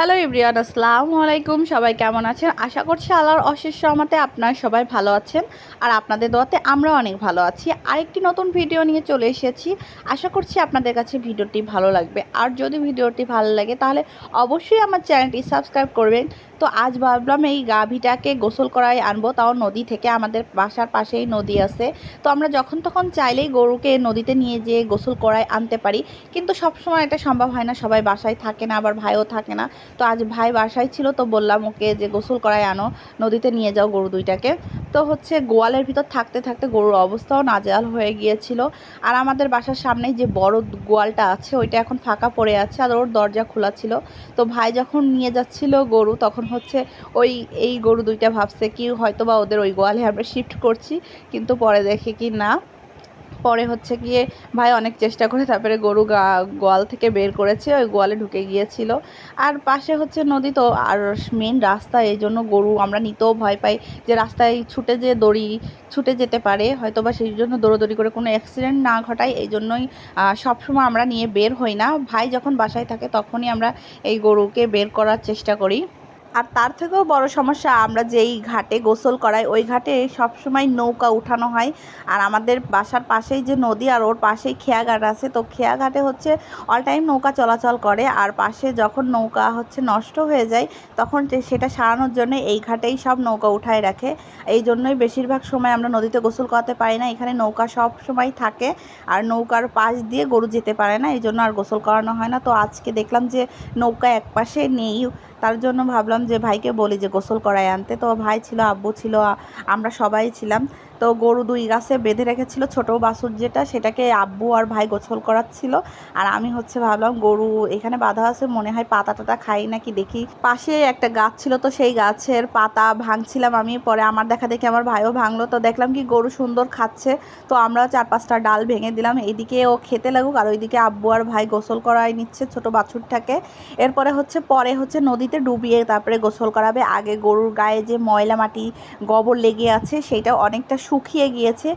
Hello ইব্রিয়ান আসসালামু আলাইকুম সবাই কেমন আছেন? আশা করছি আল্লাহর অশেষ সহমতে আপনার সবাই ভালো আছেন। আর আপনাদের দোয়াতে আমরা অনেক ভালো আছি। আরেকটি নতুন ভিডিও নিয়ে চলে এসেছি। আশা করছি আপনাদের কাছে ভিডিওটি ভালো লাগবে। আর যদি ভিডিওটি ভালো লাগে, তাহলে অবশ্যই আমার চ্যানেলটি সাবস্ক্রাইব করবেন। তো আজ ভাবলাম এই গাভীটাকে গোসল করাই আনব। তাও নদী থেকে আমাদের বাসার পাশেই নদী আছে। তো আমরা যখন তখন চাইলেই গরুকে নদীতে নিয়ে যেয়ে গোসল করাই আনতে পারি। কিন্তু সবসময় এটা সম্ভব হয় না। সবাই বাসায় থাকে না, আবার ভাইও থাকে না। তো আজ ভাই বাসায় ছিল, তো বললাম ওকে যে গোসল করায় আনো, নদীতে নিয়ে যাও গরু দুইটাকে। তো হচ্ছে গোয়ালের ভিতর থাকতে থাকতে গরুর অবস্থাও নাজেহাল হয়ে গিয়েছিল। আর আমাদের বাসার সামনেই যে বড় গোয়ালটা আছে, ওইটা এখন ফাঁকা পড়ে আছে আর ওর দরজা খোলা ছিল। তো ভাই যখন নিয়ে যাচ্ছিল গরু, তখন হচ্ছে ওই, এই গরু দুইটা ভাবছে কি হয়তো বা ওদের ওই গোয়ালে আমরা শিফট করছি, কিন্তু পরে দেখে কি না। পরে হচ্ছে গিয়ে ভাই অনেক চেষ্টা করে তারপরে গরু গোয়াল থেকে বের করেছে, ওই গোয়ালে ঢুকে গিয়েছিল। আর পাশে হচ্ছে নদী তো, আর মেন রাস্তা, এই জন্য গরু আমরা নিতেও ভয় পাই যে রাস্তায় ছুটে যে দড়ি, ছুটে যেতে পারে হয়তো বা সেই জন্য দৌড়োদৌড়ি করে কোনো অ্যাক্সিডেন্ট না ঘটায়, এই জন্যই সবসময় আমরা নিয়ে বের হই না। ভাই যখন বাসায় থাকে তখনই আমরা এই গরুকে বের করার চেষ্টা করি। আর তার থেকেও বড় সমস্যা, আমরা যেই ঘাটে গোসল করাই, ওই ঘাটে সবসময় নৌকা উঠানো হয়। আর আমাদের বাসার পাশেই যে নদী, আর ওর পাশেই খেয়াঘাট আছে। তো খেয়াঘাটে হচ্ছে অল টাইম নৌকা চলাচল করে। আর পাশে যখন নৌকা হচ্ছে নষ্ট হয়ে যায়, তখন সেটা সারানোর জন্য এই ঘাটেই সব নৌকা উঠায় রাখে। এই জন্যই বেশিরভাগ সময় আমরা নদীতে গোসল করাতে পারি না। এখানে নৌকা সব সময় থাকে, আর নৌকার পাশ দিয়ে গরু যেতে পারে না। এই জন্য আর গোসল করানো হয় না। তো আজকে দেখলাম যে নৌকা এক পাশে নেই। তার জন্য ভাবলাম যে ভাইকে বলি যে গোসল করায় আনতে। তো ভাই ছিল, আব্বু ছিল আমরা সবাই ছিলাম। তো গরু দুই গাছে বেঁধে রেখেছিল ছোট বাছুর যেটা, সেটাকে আব্বু আর ভাই গোসল করাচ্ছিল। আর আমি হচ্ছে ভাবলাম গরু এখানে বাঁধা আছে, মনে হয় পাতা টাতা খাই নাকি দেখি। পাশে একটা গাছ ছিল তো সেই গাছের পাতা ভাঙছিলাম আমি, পরে আমার দেখা দেখি আমার ভাইও ভাঙলো। তো দেখলাম কি গরু সুন্দর খাচ্ছে। তো আমরা চার পাঁচটা ডাল ভেঙে দিলাম, এদিকে ও খেতে লাগুক আর ওইদিকে আব্বু আর ভাই গোসল করাই নিচ্ছে ছোট বাছুরটাকে। এরপরে হচ্ছে, পরে হচ্ছে নদীতে ডুবিয়ে তারপরে গোসল করাবে। আগে গরুর গায়ে যে ময়লা মাটি, গোবর লেগে আছে সেটা অনেকটা শুকিয়ে গিয়েছে।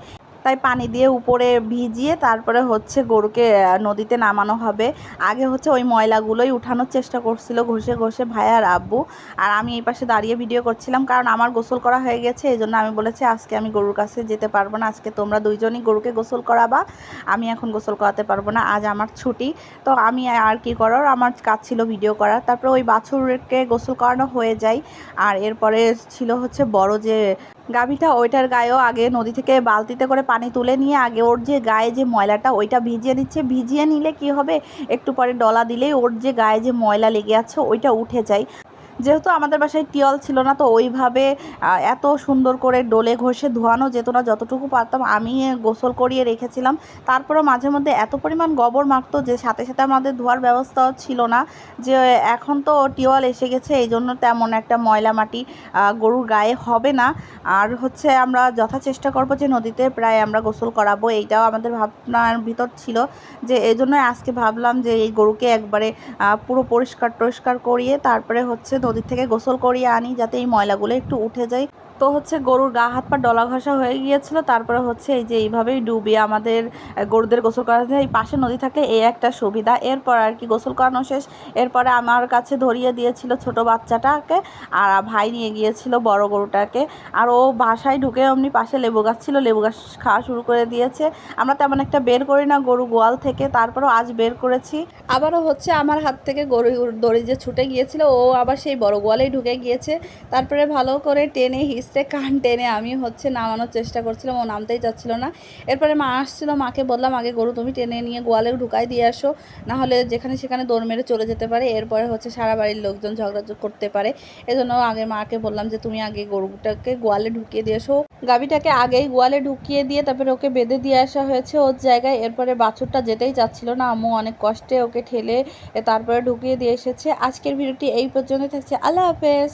তাই পানি দিয়ে উপরে ভিজিয়ে তারপরে হচ্ছে গরুকে নদীতে নামানো হবে। আগে হচ্ছে ওই ময়লাগুলোই উঠানোর চেষ্টা করছিল ঘষে ঘষে ভাই আর আব্বু। আর আমি এই পাশে দাঁড়িয়ে ভিডিও করছিলাম কারণ আমার গোসল করা হয়ে গেছে, এই জন্য আমি বলেছি আজকে আমি গরুর কাছে যেতে পারব না, আজকে তোমরা দুইজনই গরুকে গোসল করাবা। আমি এখন গোসল করাতে পারব না, আজ আমার ছুটি। তো আমি আর কি করার, আমার কাজ ছিল ভিডিও করার। তারপরে ওই বাছুরকে গোসল করানো হয়ে যায়। আর এরপরে ছিল হচ্ছে বড় যে গাভীটা ওইটার গায়েও আগে নদী থেকে বালতিতে করে পানি তুলে নিয়ে আগে ওর যে গায়ে যে ময়লাটা ওইটা ভিজিয়ে নিচ্ছে। ভিজিয়ে নিলে কি হবে? একটু পরে ডলা দিলেই ওর যে গায়ে যে ময়লা লেগে আছে, ওইটা উঠে যায়। যেহেতু আমাদের বাসায় টিয়ল ছিল না, তো ওইভাবে এত সুন্দর করে ডোলে ঘষে ধোয়ানো যেত না, যতটুকু পারতাম আমি গোসল করিয়ে রেখেছিলাম। তারপরেও মাঝে মধ্যে এত পরিমাণ গোবর মাখতো যে সাথে সাথে আমাদের ধোয়ার ব্যবস্থাও ছিল না, যে এখন তো টিওয়াল এসে গেছে এই জন্য তেমন একটা ময়লা মাটি গরুর গায়ে হবে না। আর হচ্ছে আমরা যথা চেষ্টা করব যে নদীতে প্রায় আমরা গোসল করাবো, এইটাও আমাদের ভাবনার ভিতর ছিল, যে এই জন্য আজকে ভাবলাম যে এই গরুকে একবারে পুরো পরিষ্কার টরিষ্কার করিয়ে তারপরে হচ্ছে নদীর থেকে গোসল করিয়ে আনি যাতে এই ময়লাগুলো একটু উঠে যায়। তো হচ্ছে গরুর গা, হাত, পা ডলা ঘষা হয়ে গিয়েছিল। তারপরে হচ্ছে এই যে এইভাবেই ডুবিয়ে আমাদের গরুদের গোসল করাতে এই পাশে নদী থাকলে এই একটা সুবিধা। এরপর আর কি গোসল করানো শেষ। এরপরে আমার কাছে ধরিয়ে দিয়েছিল ছোট বাচ্চাটাকে আর ভাই নিয়ে গিয়েছিল বড় গরুটাকে। আর ও বাসায় ঢুকে অমনি পাশে লেবু গাছ ছিল। লেবু গাছ খাওয়া শুরু করে দিয়েছে। আমরা তেমন একটা বের করি না গরু গোয়াল থেকে। তারপরেও আজ বের করেছি। আবারও হচ্ছে আমার হাত থেকে গরু দড়ি যে ছুটে গিয়েছিল, ও আবার সেই বড় গোয়ালেই ঢুকে গিয়েছে। তারপরে ভালো করে টেনে হিস হিসড়ে কান টেনে আমি হচ্ছে নামানোর চেষ্টা করছিলাম, ও নামতেই চাচ্ছিল না। এরপরে মা আসছিল, মাকে বললাম, আগে গরু তুমি টেনে নিয়ে গোয়ালেও ঢুকাই দিয়ে আসো, না হলে যেখানে সেখানে দৌড় মেরে চলে যেতে পারে। এরপরে হচ্ছে সারা বাড়ির লোকজন ঝগড়া করতে পারে। এজন্য আগে মাকে বললাম যে, তুমি আগে গরুটাকে গোয়ালে ঢুকিয়ে দিয়ে এসো। গাবিটাকে আগেই গোয়ালে ঢুকিয়ে দিয়ে তারপরে ওকে বেঁধে দিয়ে আসা হয়েছে ওর জায়গায়। এরপরে বাছুরটা যেতেই চাচ্ছিল না, আম্মু অনেক কষ্টে ওকে ঠেলে তারপরে ঢুকিয়ে দিয়ে এসেছে। আজকের ভিডিওটি এই পর্যন্ত থাকছে। আল্লাহ হাফেজ।